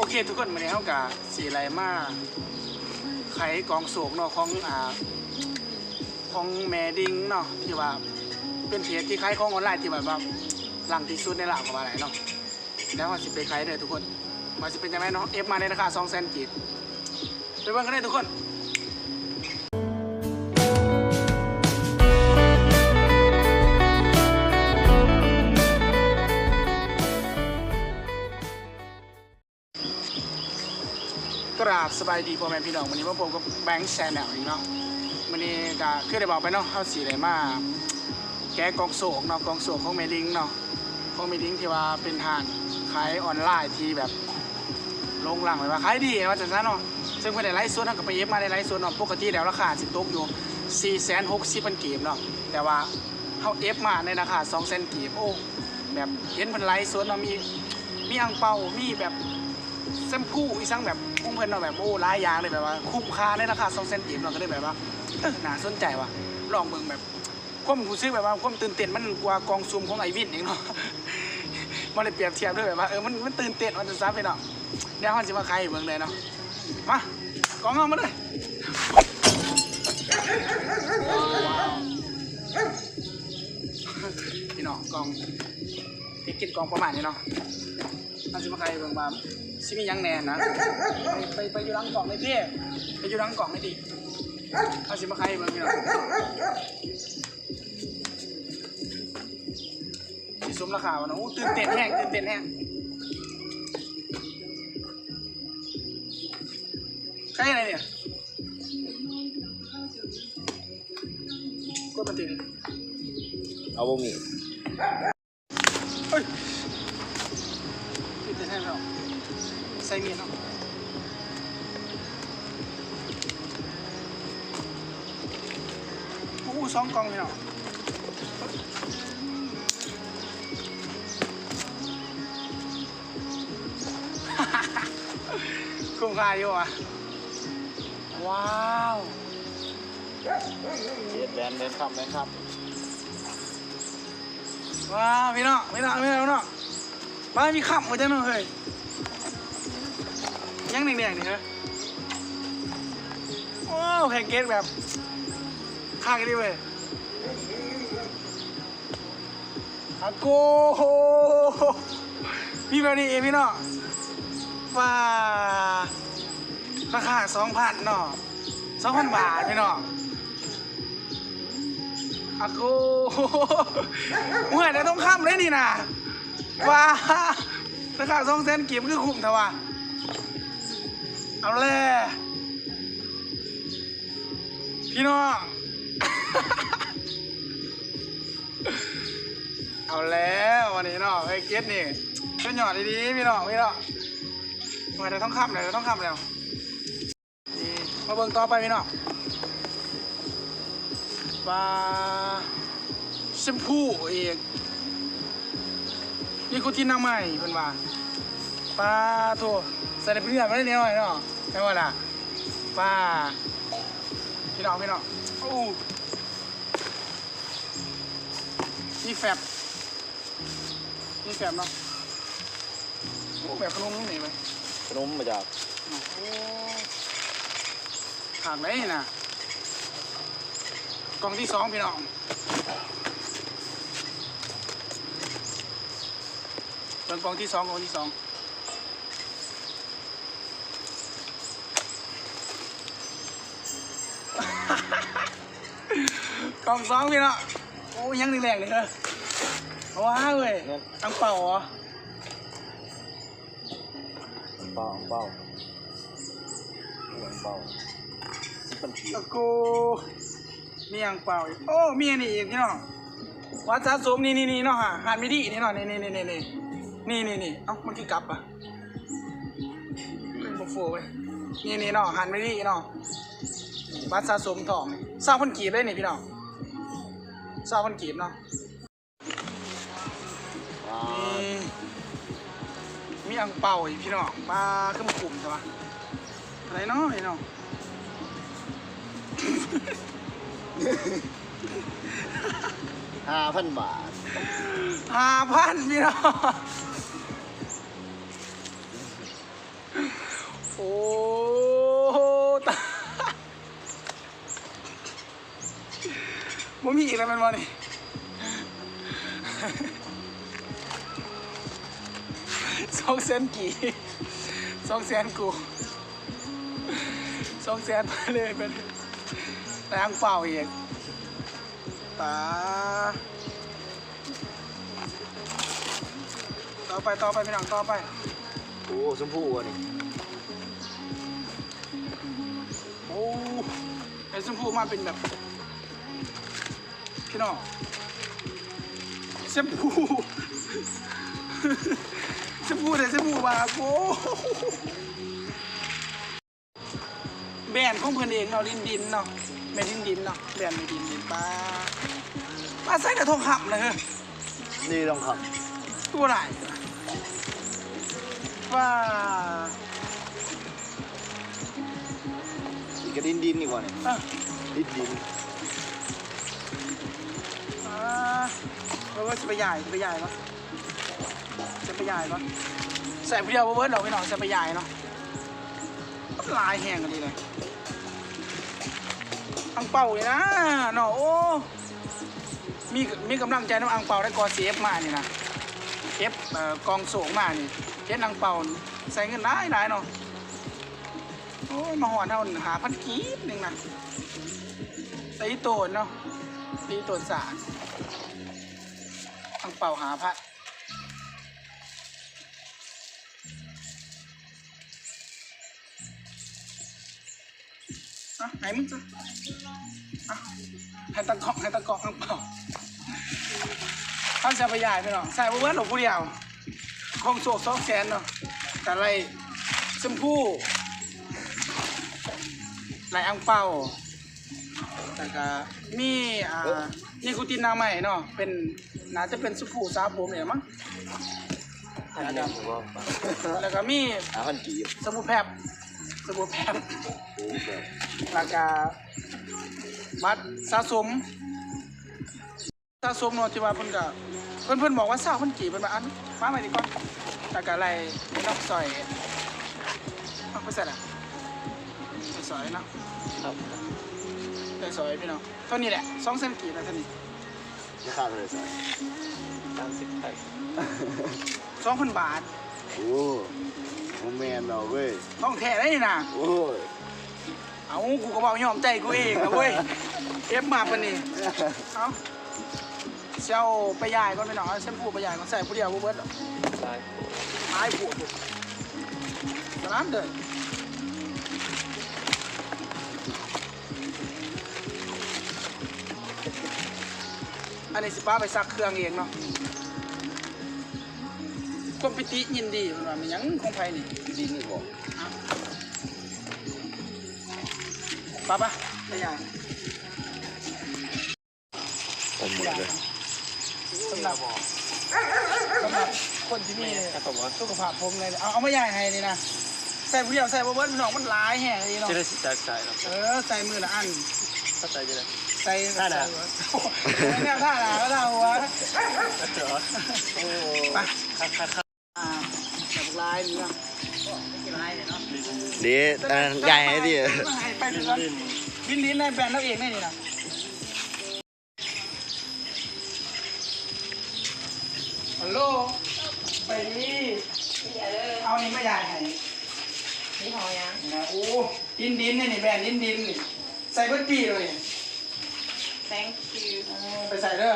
โอเค ทุกคนวันนี้เขากับสีไรมาไขกองโศกเนาะของอ่าของแมดิงเนาะที่ว่าเป็นเพจที่ขายของออนไลน์ที่แบบว่าหลังที่สุดในหลาบของอะไรเนาะแล้วว่าสิไปขายเลยทุกคนว่าสิเป็นยังไงเนาะเอฟมาในราคาสองแสนกีบไปเบิ่งกันได้ทุกคน กราบสบายดีพ่อแม่พี่น้องวันนี้มาพบกับแบงค์แชนแนลอีกเนาะวันนี้ก็คือได้บอกไปเนาะเข้าสีได้มาแกะกองโศกเนาะกองโศกของเมลิงเนาะของเมลิงที่ว่าเป็นทานขายออนไลน์ที่แบบลงหลังไว้ว่าขายดีว่าจังซั่นเนาะซึ่งเพิ่นได้ไลฟ์สดทางกับไปเอฟมาได้ไลฟ์สดเนาะปกติแล้วราคาสิตกอยู่4 6 0 0 0 0กีบเนาะแต่ว่าเฮาเอฟมาในราคา2 0 0 0 0กีบโอ้แบบเห็นเพิ่นไลฟ์สดเนาะมีมีอ่างเปามีแบบ แซมพูอีสังแบบพุ่งเพิ่นเนาแบบโอ้หลายยางเลยแบบว่า คุ้มค่าในราคา2เซนติมเราก็ได้แบบว่าเออน่าสนใจว่ะลองเบิ่งแบบความรู้สึกแบบว่าความตื่นเต้นมันกว่ากองซูมของไอวินเอีกเนาะมันเลยเปรียบเทียบด้วยแบบว่าเออมันมันตื่นเต้นมันจะซับไปเนาะเดี๋ยวเฮาสิมาให้เบิ่งเลยเนาะมากองเอามาเลยพี่น้องกองที่กินกองประมาณนี้เนาะอันสิมาใครเบิ่งมา สิมียังแน่นะ ไปไปอยู่หลังกล่องเลยพี่ไปอยู่หลังกล่องเลยดิอันสิมาใครบิ่งพี่น้องสิสมราคาวะนะโอ้ตื่นเต้นแห้งตื่นเต้นแห้งใครอะไรเนี่ยกดมันติดเอาบ่มี คุ้มค่าอยู่อะ ว้าวเจ็ดแบนเดินคำเดินคว้าวพี่น้องพี่น้องพี่น้องพี่น้องบ้านมีขับมาจังเนาะเฮ้ยยังแดงๆนี่เหรอโอ้แพงเกจแบบข้างกันดิเว้ยอาโกโหมีแบบนี้เองพี่น้อง ว้าราคาสองพันเนาะสองพันบาทพี่น้องอากูเมื่อแต่ต้องข้ามเลยนี่นะว้าราคาสองแสนกีบคือคุ้มเถอะวะเอาเลยพี่น้องเอาแล้ววันนี้เนาะไอ้เกตนี่เป็นหยอดดีๆพี่น้องพี่น้อง เมื่อแต่ต้องข้ามเลยต้องข้ามแล้วนี่มาเบิ่งต่อไปพี่น้องปลาแชมพูเองนี่คุณที่นำใหม่เพิ่นว่าปลาโถใส่ในพื่อนมาได้นิดหน่อยเนาะใช่ว่าล่ะปลาพี่น้องพี่น้องโอ้นี่แฟบนี่แฟบเนาะโอ้แบบขนมนี่ไหม ขนมมาจากโอ้ขาดไหมนะกล่องที่สองพี่น้องเป็นกล่องที่สองกล่องที่สองกล่องสองพี่น้องโอ้ยังแรงๆเลยเหรอว้าวเว้ยอังเป่าเหรอ เป้าเป้าเป้าสิเป็นขีตะกูมีอังเป่าอีกโอ้มีอันนี้อีกพี่น้องวัดสะสมนี่นี่นี่เนาะฮะหันไม่ดีนี่เนาะนี่นี่นี่นี่นี่นี่นี่นี่เอ้ามันคือกลับอะเป็นโมโฟเว้ยนี่นี่เนาะหันไม่ดีเนาะวัดสะสมทองสร้างพันกีบเลยนี่พี่น้องสร้างพันกีบเนาะ อังเป่าพี่น้องปลาขึ้นกลุ่มใช่ปะอะไรเนาะไอ้น้องห้าพันบาทห้าพันพี่น้องโอ้ตาบ่มีอีกแล้วมันวะนี้ องแสนกี่สองแสนกูสองแสนไปเลยเป็นแรงเปล่าอีกตาต่อไปต่อไปพี่น้องต่อไปโอ้ชมพูอะนี่โอ้ไอ้ชมพูมาเป็นแบบพี่น้องชมพู ชมพูแต่ชมพูมาโอ้แบรนด์ของเพื่อนเองเนาะดินดินเนาะแม่ดินดินเนาะแบรนด์ดินดินปลาปลาใส่กระทงขับเลยเฮ้ยนี่ต้องขับตัวไหนว่าอีกกระดินดินอีกว่านี่เอะดินดินอ่าเราก็จะไปใหญ่จะไปใหญ่ปะจะ ไปใหญ่ปะใส่ผู้เดียวเบิร์ดเราไปหน่อยจะไปใหญ่เนาะลายแห้งกันดีเลยอังเป่าเลยนะเนาะโอ้มีมีกำลังใจน้ำอังเป่าได้กอเสียฟมานี่นะเอฟเอ่อกองโสงมานี่เฮ็ดอังเป่าใส่เงินได้ได้เนาะโอ้ยมาหอนเท่าหาพันกีบหนึ่งนะตีโตนเนาะตีโตนสารอังเป่าหาพร ไหนมึงจะอะให้ตะกอกให้ตะกอกอังเป่าท่านจะไปใหญ่ไปหรอใส่บ่เบิร์ดหรอกผู้เดียวคงโศกสองแสนเนาะแต่ไรชมพู่ไรอังเป่าแต่ก็มีอ่านี่กูตินนาใหม่เนาะเป็นน่าจะเป็นสุผู้สาวผมเนี่ยมั้งอันนี้ผมว่าแล้วก็มีหาพันกีบสบู่แพบส บู่แพบโอ้แบบแล้วก็บัตรสะสม สะสมเนาะที่ว่าเพิ่นก็เพิ่นเพิ่นบอกว่าเศร้าเพิ่นกี่เพิ่นมาอันมาใหม่ดีกว่าแล้วก็อะไรไม่ต้องซอยเอาไปใส่ละใส่ซอยเนาะครับใส่ซอยพี่น้องเท่านี้แหละสองเส้นกี่นะเท่านี้ราคาเท่าไหร่สิสามสิบไทยสองพันบาทโอ้ โหแมนเราเว้ยต้องแท้ได้นี่นะโอ้ยเอากูก็บอกยอมใจกูเองนะเว้ยเอฟมาปะนี่เอาเซลไปยายก่อนพี่น้องเอาเส้นผูไปยายก่อนใส่ผู้เดียวผู้เบิดหรอกได้ไม้ผูผูสนามเดินอันนี้สิป้าไปซักเครื่องเองเนาะ ความปิติยินดีมันว่ามันหยังของไผนี่ดินนี่บอกป้าป้าไปยายผมหมดเลยสำหรับสำหรับคนที่มีสุขภาพผมเลยเอาเอาไม่ใหญ่ให้นี่นะใส่ผู้เดียวใส่บ่เบิ้ลพี่น้องมันหลายแห่งเลยเนาะจะได้สิจากใจครับเออใส่มือละอันเข้าใจจะได้ใส่ท่าหนาแนวท่าหนาก็ท่าหัวโอ้ไป คักคักคักอ่าแบบลายนี่เนาะเดี๋ยวอันใหญ่ให้ดิไปถึงแล้วลิ้นลิ้นในแบรนด์เราเองแน่นี่นะฮัลโหลไปดิเอานี่ไม่ใหญ่ให้นี่พอยังนะโอ้ดินดินนี่นี่แบรนด์ดินดินนี่ใส่เบิดปีเลย thank you เออไปใส่เด้อ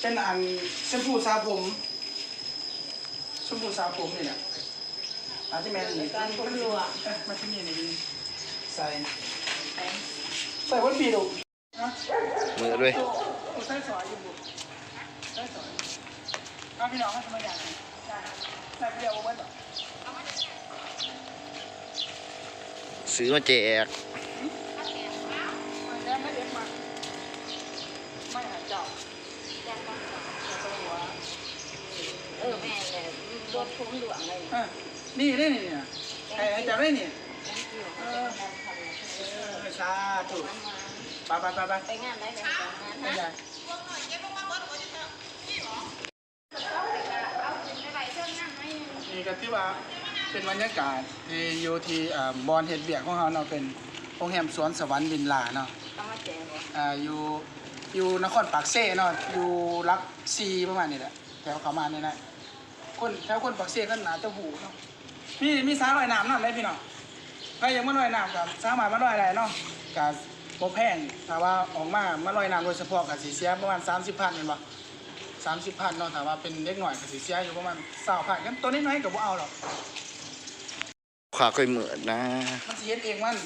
เป็นอันแชมพูสระผมแชมพูสระผมนี่แหละ อาจจะแม่นนี่การคนรัวเอ้ยมาที่นี่นี่ดิใส่ thank ใส่เบิดปีดูนะมือด้วยใส่สอยอยู่บุใส่สอยเอาพี่น้องให้ทำไมอย่างไรใส่ไปเดียวบ่เบิดหรอซื้อมาแจกไม่แล้วไม่เด็ดมาไม่หาเจ้าเจ้าหัวเออแม่เนี่ยรถพุ่งหลวงเลย นี่นี่นี่นี่ให้ให้จับได้นี่เออเออชาถูกไปไปไปไปไปงานไหนกันงานไหญ่เอาไปไหวเท่านนี่ก็ที่ว่าเป็นบรรยากาศที่อยู่ที่บอนเฮ็ดเบียกของเราเนาะเป็นโรงแรมสวนสวรรค์วินลาเนาะอ่าอยู่อยู่นครปากเซ่เนาะอยู่รักซีประมาณนี้แหละแถวเขามาเนี่ยนะคนแถวคนปากเซ่ก็หนาจะหูเนาะ มีมีสาลอยน้ำนั่นเลยพี่เนาะใครยังมาลอยน้ำกับสามารถมาลอยได้เนาะกับโบแพงแต่ว่าออกมามาลอยน้ำโดยเฉพาะกับสีเสียประมาณ30พันเห็นปะสามสิบพันเนาะแต่ว่าเป็นเล็กหน่อยกับสีเสียอยู่ประมาณสาวพันกันตัวน้อยๆกับว่าเอาหรอกขาค่อยเหมือนนะ มันสิเฮ็ดเองมัน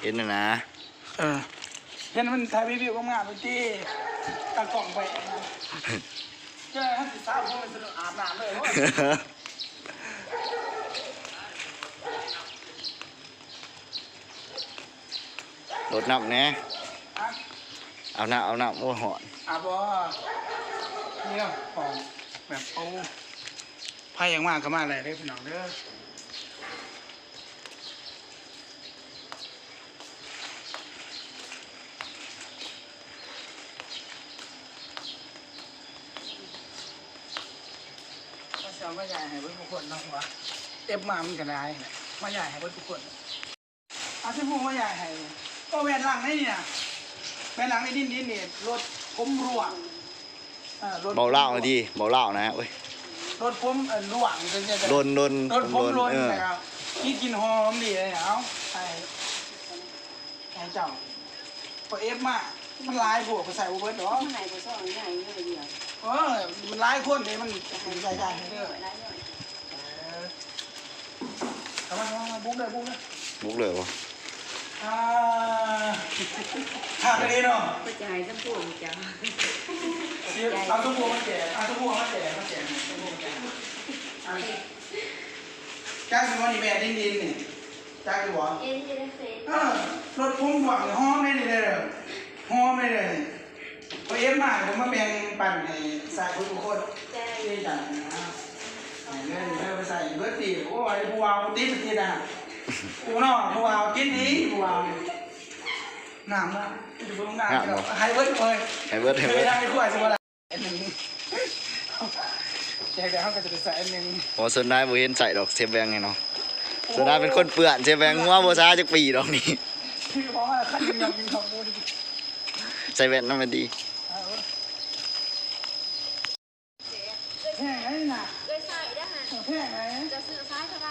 เห็นนะนะเออเห็นมันถ่ายวิวงามๆไปที่ตั้งกล่องไป เจ้าท่านสิสาวพวกมันสนุกอาบน้ำเลยว่ารถนับแน่อะเอาหน้าเอาหน้าโอ้หอนอาบอนี่เนาะของแบบเอาไพ่ยังมากก็มาอะไรเด้อพี่น้องเด้อ มาใหญ่ให้เบิดทุกคนเนาะวะเอฟมามันก็ได้แหละมาใหญ่ให้เบิดทุกคนอาชิพูมาใหญ่ให้ก็แวนหลังนี่เนี่ยแวนหลังในดินดินเนี่ยรถผมรั่วอ่รถเบาเล่าหน่อยดิเบาเล่านะเว้ยรถผมเอ่อรั่วจนจะโดนโดนรถผมโดนเออนะครับนี่กินหอมดีเลยเอาใส่ใส่เจ้าพอเอฟมามันลายพวกไปใส่บุเบิร์ดหรอเมื่อไหร่ก็ซ่อนใหญ่เยอะเดียว เออมันลายคนเลยมันใส่ใส่ให้เด้อได้เลยเออเอามาเอามาบุ้งเลยบุ้งเลยบุกเลยวะอ่าขาดไปดีเนาะกระจายทั้งพวกจ้าเอาตุ้มบัวมาแจกเอาตุ้มบัวมาแจกมาแจกตุ้มบัวมาแจกอันนี้จ้างเป็นวันนี้แบดดินดินนี่จ้างอยู่บ่เอ็นจะได้เฟซเออรถพุ่งหวังห้อมได้เลยเลยห้อมได้เลย พอเอฟมาผมมาแบ่งปั่นให้ใส่ทุกคนใจที่จังนะใส่เงินเงินไปใส่เบิร์ตตีโอ้ยผู้วาวตีไปตีนะกูเนาะผู้วาวกินนี้ผู้วาวน้ำนะจะเพิ่งน้ำเนาะไฮเบิร์ตเลยให้เบิร์ดให้เคเบิยร์ดได้ผู้วาวสิบ่ได้อันหนึ่งแจกแต่เขาก็จะไปใส่อันหนึ่งพอส่วนได้บ่เห็นใส่ดอกเซฟแบงไงเนาะส่วนได้เป็นคนเปื่อนเซฟแบงงัวโบซาจากปีดอกนี้คือเพราะว่าขั้นยิงยองยิงของกูดิ ใส่แว่นนั่นมันดีเอาแพงไงน่ะเลยใส่ได้หันแพงไงจะซื้อซ้ายเท่าไร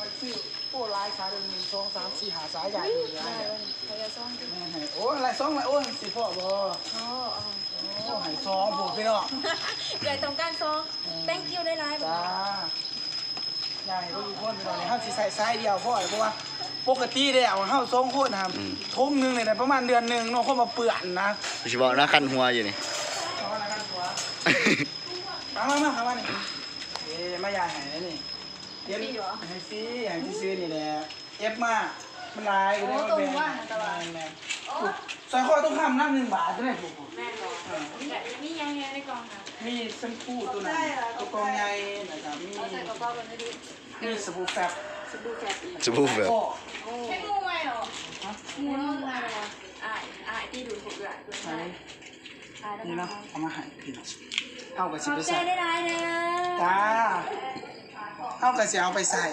มันชื่อโอ้ลายสายหนึ่งสองสามสี่หาสายใหญ่เลยได้นะเลยใครจะซ่อนกันโอ้ลายสองลายโอ้ยสิพ่อบ่โอ้โอ้หายสองผมพี่น้องใหญ่ตรงกันซอง thank you ได้ไรบ้าจ้าใหญ่ทุกคนพี่น้องเนี่ยเขาสิใส่สายเดียวพ่อเพราะว่า ปกติเดียวเขาสองคนทำทุ่มหนึงเนี่ยประมาณเดือนหนึ่งเน้องคนมาเปื่อนนะเฉพาะหน้าคันหัวอยู่นี่ เอาอะไรกันตัวมามามามานี่เอ๊ะมาใหญ่ไหนนี่เดี๋ยวให้ซีให้ที่ซื้อนี่แหละเอฟมามันลายอยู่ในมันแบงแบงซอยคอต้องทำน้ำหนึ่งบาทใช่ไหมผม แม่บอกมียังไงในกล่องค่ะมีสบู่ตัวนั้นตัวกองใหญ่นะครับมีเอาใส่กระเป๋ากันไม่ดีมีสบู่แฟบสบู่แฟบอีก จะพูดแบบก็โอ้ใช่งูไหมหรองูน้องอะไรอะอ่าอ่าที่ดูดผุดด้วยด้วยใช้อ่าแล้วนี่ก็เนาะเอามาให้พี่น้องเอากระขสิอไปบใจใส่ได้ไรนะจ้าเอากระสิเอาไปใส่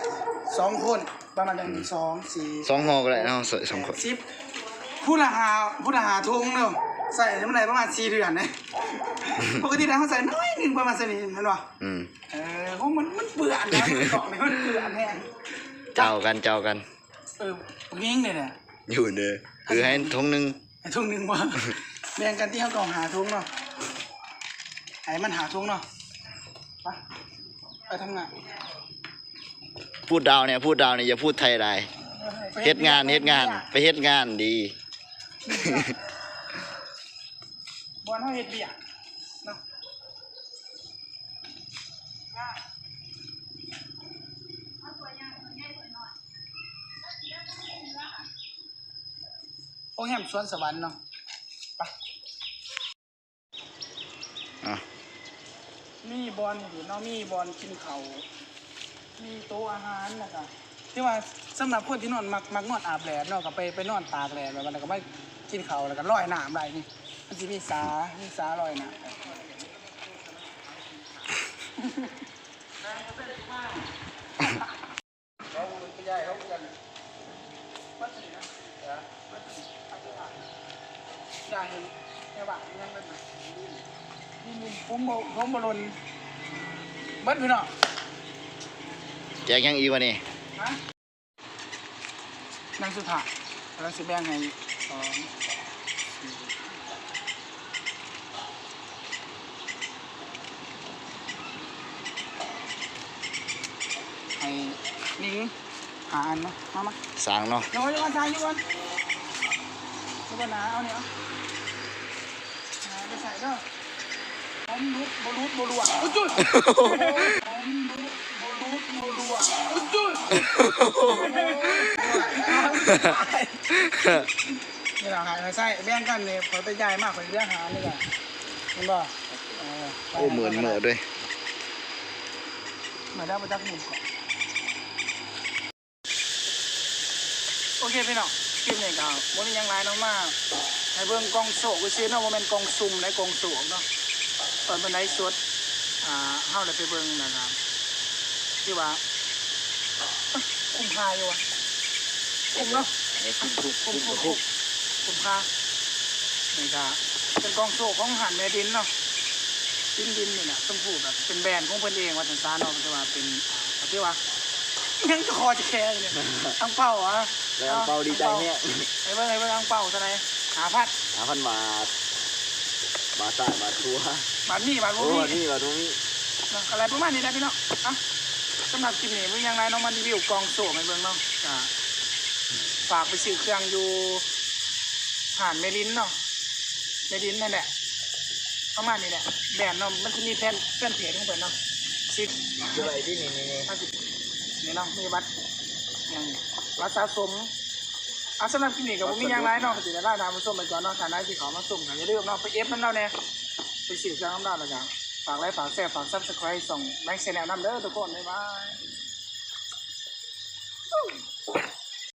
สองคนประมาณหนึ่งสองสี่สองห่อก็ได้เนาะใส่สองคนสิบผู้ละหาผู้ละหาทุงเนาะใส่เมื่อไหร่ประมาณสี่เดือนเนี่ยปกติแล้วเขาใส่น้อยหนึ่งประมาณสนิทนั่นวะอืมเออเพราะมันมันเปื่อนนะมันเกาะเนี่ยมันเปื่อนแห้ง เจ้ากันเจ้ากัน เออยิงเลยเนี่ยอยู่เด้อคือให้ทงหนึงไอ้ทุ่งหนึ่งว่าแบ่งกันที่เขากองหาทุ่งเนาะไอ้มันหาทุ่งเนาะไปไปทำงานพูดดาวเนี่ยพูดดาวเนี่ยอย่าพูดไทยได้เฮ็ดงานเฮ็ดงาน ไปเฮ็ดงานดี บอลเขาเฮ็ดเบียร์เนาะ โอ้แฮมสวนสวรรค์เนาะไปอะมีบอลอยู่เนาะมีบอลกินเขาวมีโต๊ะอาหารนะครับที่ว่าสำหรับคนที่นอนมักมักนอนอาบแดดเนาะก็ไปไปนอนตากแดดแบบนั้นก็ไม่กินเขาวแล้วก็ลอยน้ำไรนี่มันจะมีสามีสาลอยน้ำเขาไปย้ายเขากันวัดสินะวัดสิ จ่ายแค่ายังเป็นแบบนี่มุมผมบ่ผมบอลนเบิ้ลพี่น้องแจกยังอีกวะนี่ฮะนางสุธาแล้วสิแบ่งให้สองให้นิ้งหาอันเนามามา สั่งเนาะ เดี๋ยวก่อนเดี๋ยวก่อนทายอยู่ก่อนเดี๋ยวก่อนนะเอาเนี่ยเอา เด้อผมรุดบรุษบรัวอุ้ยจุ้ยผมรุดบรุษบรัวอุ้ยจุ้ยนี่เราหาไปใส่แบ่งกันเนี่ยขอไปย้ายมากขอเรื่องหานี่แหละเห็นบ่เออโอ้เหมือนเหมือนด้วยเหมือนได้มาจากหมุมก่อนโอเคพี่น้องคลิปนี้ก็บ่มีหยังหลายเน้องมา ให้เบิ่งกล้องโศกซื่อๆเนาะบ่แม่นกล้องซุ่มและกล้องโศกเนาะตอนเป็นไลฟ์สดอ่าเฮาได้ไปเบิ่งนะครับที่ว่าเอ้ยคุ้มค่าอยู่ว่ะคุ้มเนาะคุ้มคุ้มคุ้มคุ้มคุ้มค่านี่ก็เป็นกล้องโศกของหันแม่ดินเนาะดินดินนี่น่ะต้องพูดแบบเป็นแบรนด์ของเพิ่นเองว่าจังซั่นเนาะมันจะว่าเป็นอ่าเอาที่ว่ายังจะคอจะแค่เลยอังเป้าอะแล้วเปาดีใจเนี่ยไอ้เบิ่งไอ้เบิ่งอังเป้าเท่าไหร่ หาพัดหาพันบาทบาทใต้บาททัวบาทนี่บาทบ่โอ้มีนี่บาทตรงนี้เนาะอะไรประมาณนี้นะพี่เนาะอะสำหรับคลิปนี้เบิ่งยังไงน้องมารีวิวกองโซ่ให้เบิ่งเนาะอ่าฝากไปซื้อเครื่องอยู่ผ่านเมลินเนาะเมลินนั่นแหละประมาณนี้แหละแบรนด์เนาะมันจะมีแผ่นแผ่นเพจของเพิ่นเนาะสิบคืออะไรที่นี่นี่นี่ห้าสิบนี่เนาะมีบัตรอย่างบัตรสะสม อาสำหรับคลิปนี้ก็บ่มียางหลายเนาะก็สิได้ลาทางผู้ชมไปก่อนเนาะถ้าไหนที่เขามาส่งก็อย่าลืมเนอกไปเอฟนำเราเนี่ยไปซื้อเครื่องนำเราแล้วกันฝากไลค์ฝากแชร์ฝากซับสไครต์ส่งแบงค์แชนแนลนำเด้อทุกคนบ๊ายบาย